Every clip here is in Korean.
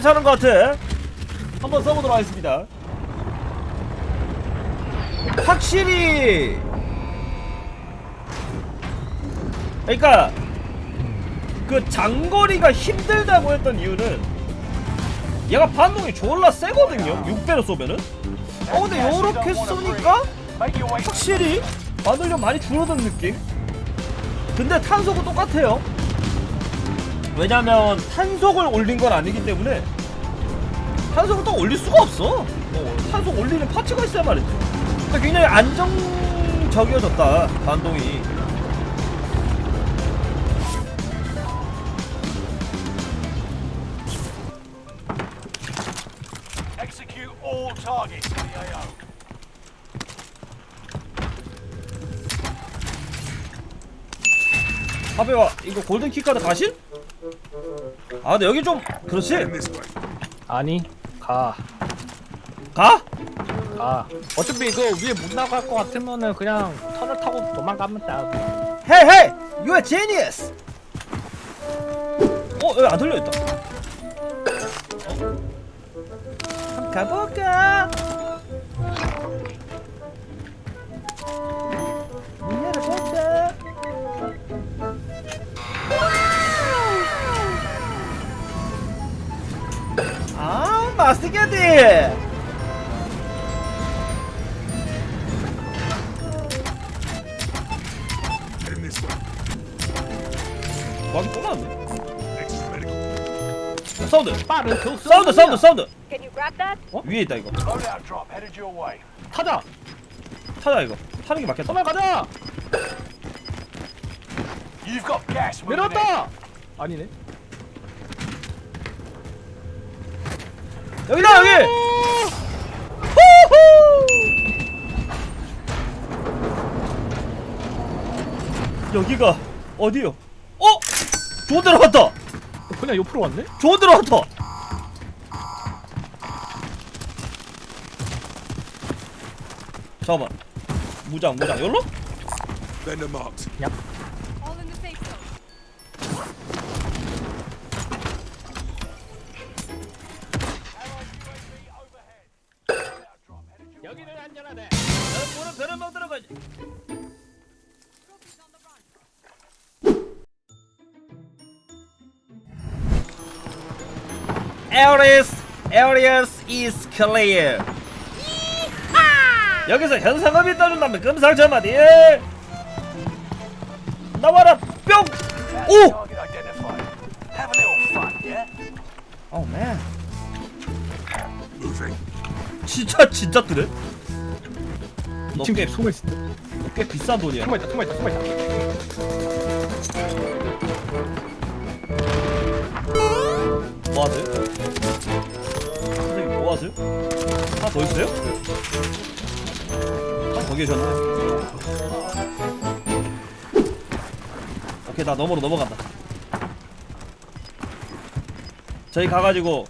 괜찮은 것 같아. 한번 써보도록 하겠습니다. 확실히. 그러니까 그 장거리가 힘들다고 했던 이유는 얘가 반동이 졸라 세거든요. 6배로 쏘면은. 어 근데 요렇게 쏘니까 확실히 반동력 많이 줄어든 느낌? 근데 탄속은 똑같아요 왜냐면 탄속을 올린 건 아니기 때문에 탄속을 또 올릴 수가 없어 어, 탄속 올리는 파츠가 있어야 말이지 그러니까 굉장히 안정적이어졌다 반동이 Execute all targets. 하베와 이거 골든 키카드 가실? 아 근데 여기 좀 그렇지 아니 가. 가? 가. 어차피 그 위에 못 나갈 것 같으면은 그냥 터널 타고 도망가면 돼. 헤이 헤이 You are genius 어 여기 안 털려있다 어? 한번 가볼까? 아 막이 또 나왔네 사운드 빠른 교 사운드 사운드 사운드 Can you grab that? 위에 있다 이거 Loadout drop headed your way. 타자. 타자 이거 타는 게 맞겠다 터널 가자. You've got gas moving in. 내렸다. 아니네. 여기다 여기 후후 여기가 어디요? 어? 좋은 데로 갔다 그냥 옆으로 왔네? 좋은 데로 갔다 잠깐만 무장 무장 열로? Vendor Areas, areas is clear. 여기서 현상금이 떠준다면 금상첨화디. 나와라 뿅. 오. 오 맨. 진짜 진짜 뜨네. 너 2층 꽤, 집 숨어 있어. 꽤 비싼 돈이야. 숨어 있다. 숨어 있다. 숨어 있다. 뭐 하세 하나 더 있어요? 하나 더 계셨네. 오케이 나 너머로 넘어간다. 저희 가가지고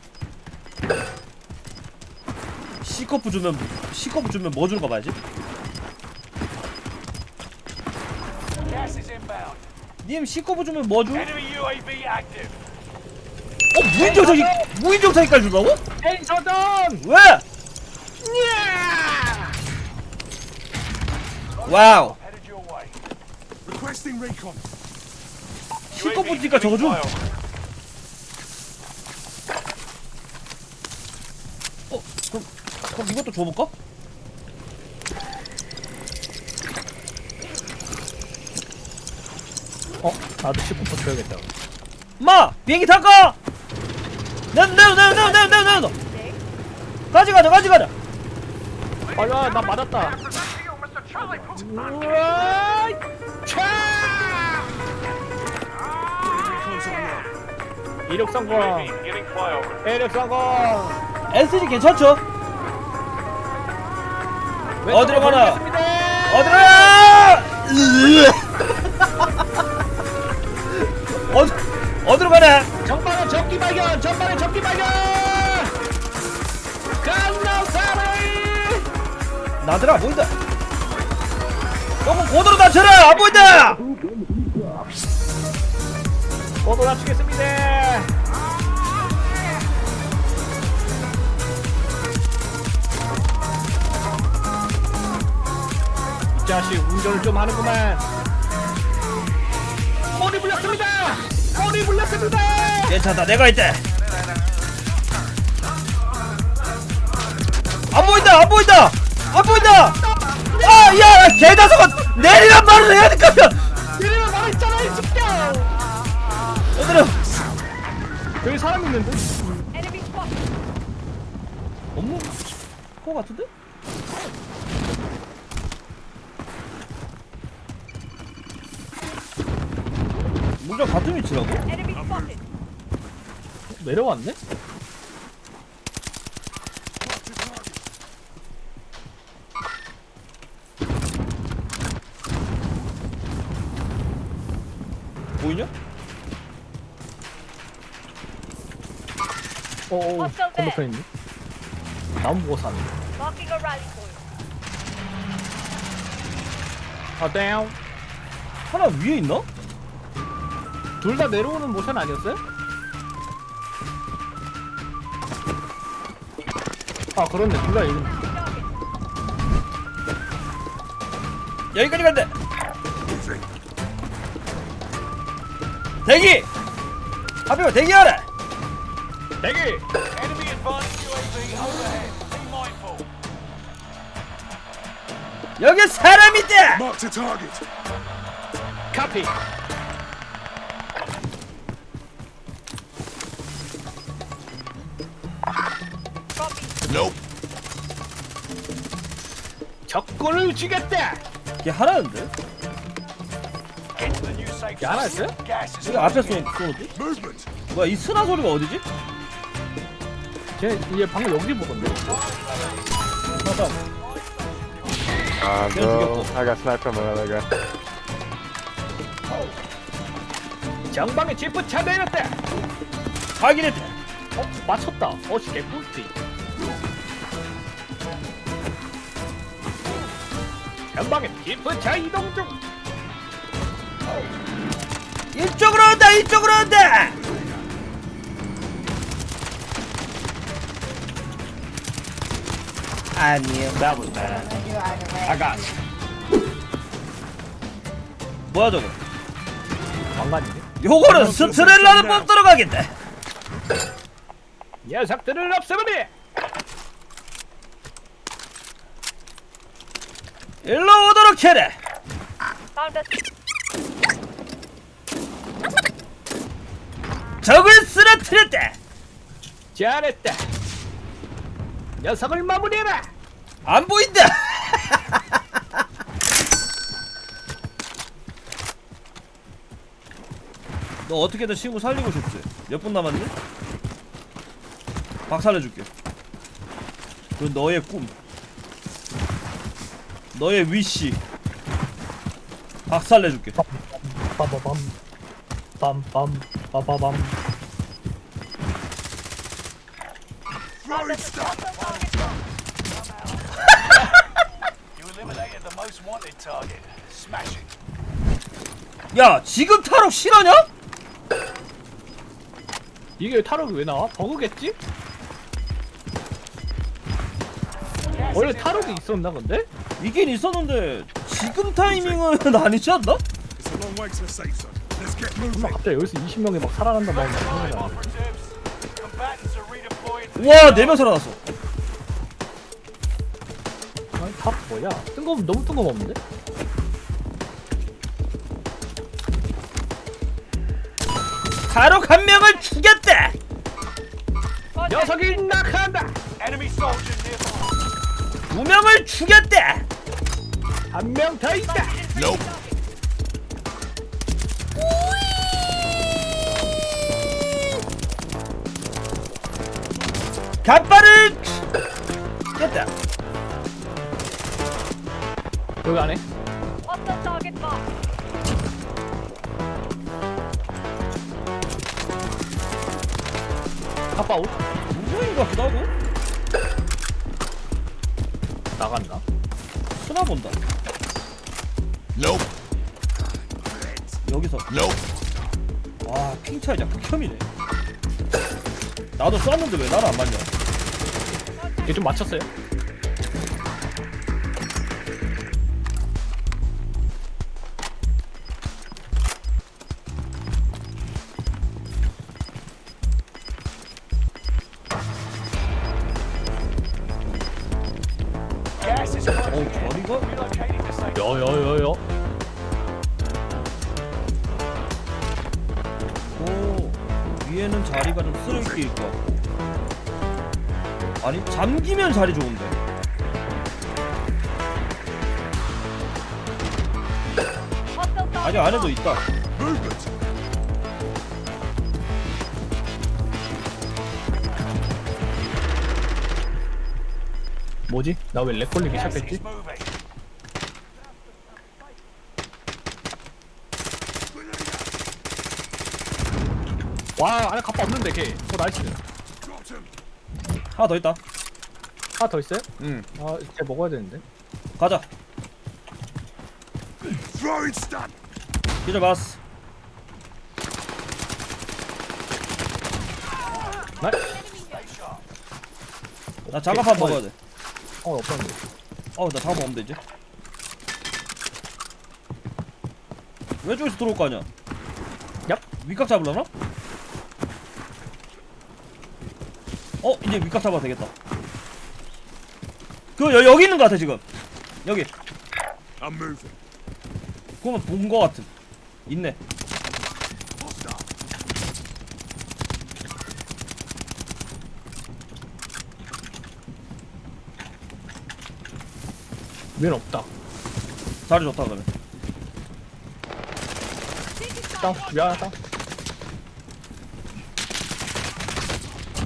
C커프 주면 C커프 주면 뭐 주는 거 봐야지. 님 C커프 주면 뭐 주? 어 UAV active. 무인정차기 무인정차기까지 준다고? 에이 저전. 왜? 와우. UAV 주니까 저거 줘. flyover. 어, 그럼, 그럼 이것도 줘볼까? 어 나도 19% 줘야겠다. 마! 비행기 탈까? 내, 내, 내, 내, 내, 내, 내, 내. 가지 가자, 가지 가자. 아야 나 맞았다. 우와. 차. 이력 성공. 이력 성공. SG 괜찮죠? 어디로 가나? 어디로 가? 어디, 어디로 가나? 전방에 적기 발견. 전방에 적기 발견. 나들아 보인다. 너무 고도로 낮춰라 안 보인다. 고도 낮추겠습니다. 이 자식 운전을 좀 하는구만. 머리 불렸습니다. 머리 불렸습니다. 괜찮다 내가 있대 안 보인다 안 보인다. 안 보인다 아 야 개다섯은 내리란 말을 해야 될까면 내리라 말했잖아 이 새끼야 얘들아 여기 사람 있는데? 없는 거 같은데? 무려 같은 위치라고? 내려왔네? 보이냐? 어어 Hostile 건너편 있네 나무 보고 사네 Marking a rally point. 아 땡. 하나 위에 있나? 둘 다 내려오는 모션 아니었어요? 아 그렇네 둘 다 여기 Target. 여기까지 간대 대기! 하비오 대기하라! 대기! 여기 사람 있다! 카피 Copy. Nope. 적군을 죽였다! 걔 하나인데? 야, 하나. 있어요? 여기 앞에 쏘, 쏘는데? 뭐야 이 스나 소리가 어디지? 쟤얘 방금 여기 보던데 잠깐 Uh, bro. I got sniped from another guy. 정방에 지프 차 내렸다! 확인했다 어? 맞췄다 어씨 개꿀띠 전방에 지프 차 이동 중 이쪽으로 온다 이쪽으로 온다! 아니요. 아가 뭐야 저거? 왕관이네. 요거는 스트렐라는 못 들어가겠다 녀석들을 없애버리! 일로 오도록 해라! Found a 적을 쓰러뜨렸다. 잘했다. 녀석을 마무리해라. 안 보인다. 너 어떻게든 친구 살리고 싶지? 몇 분 남았니? 박살내줄게. 그 너의 꿈. 너의 위시. 박살내줄게. 빠바밤 빰빰 빠바밤. 야 지금 탈옥 실화냐? 이게 타락이 왜 나와? 버그겠지? 원래 타락이 있었나 근데? 있긴 있었는데 지금 타이밍은 아니지 않나? It's a long way to the safe zone. Moving. 갑자기 여기서 20명이 막. Combatants are redeployed. to the 와 AO. 네명 살아났어 아니 탑 뭐야? 뜬금 너무 뜬금없는데? 탈옥 한 명을 죽였다 Contact. 녀석이 nearby. 두 명을 죽였다 한 명 더 있다! Nope. 갑바를 죽였다. 여기 안에? Hostile target marked. 탑아웃 누구인 것 같기도 하고. 나간다. 수나 본다. Nope. 여기서. Nope. 와 핑 차이자 극혐이네 나도 쐈는데 왜 나를 안 맞냐? 얘좀 맞췄어요 자리가 좀 쓰레기 있고 아니 잠기면 자리 좋은데 아니 안에도. 있다. 뭐지? 나 왜 렉 걸리기 시작했지? 와 안에 갑바 없는데 걔. 어 나이스. 하나 더 있다 하나 더 있어요? 응 아쟤 먹어야 되는데. 가자. 기절 봤어 나? Stay sharp. 나 장갑판 먹어야 돼 어 없었는데. 어우 나 장갑 없는데 이제 왼쪽에서 들어올 거 아니야 얍. 윗각 잡으려나? 어 이제 윗각 잡아도 되겠다 그 여, 여기 있는 거 같아 지금 여기 I'm moving. 그거만 본거 같은 있네 Hostile. 위엔 없다. 자리 좋다 그러면 다운 미안하다.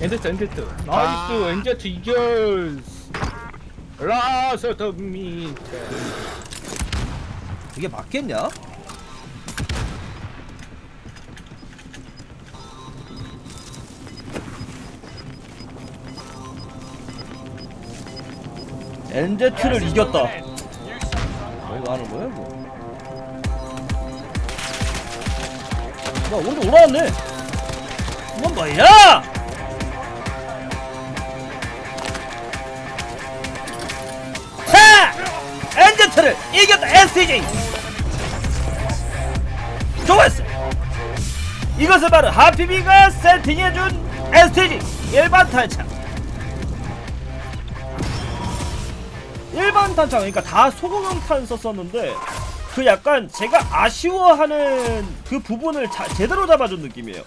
엔데트 엔데트. 나이스 엔데트 이결스. 라스트 미트. 이게 맞겠냐? 엔제트를 이겼다. 뭐 이거 하는 거야 뭐? 야 오늘 올라왔네. 이건 뭐야? 이겼다 STJ. 좋았어. 이것은 바로 하피비가 세팅해준 STG 일반 탄창. 일반 탄창 그러니까 다 소금탄 썼었는데 그 약간 제가 아쉬워하는 그 부분을 자, 제대로 잡아준 느낌이에요.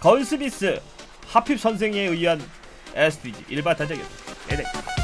건스미스 하핍 선생에 의한 SDG 일반 탄창이었습니다. 네네.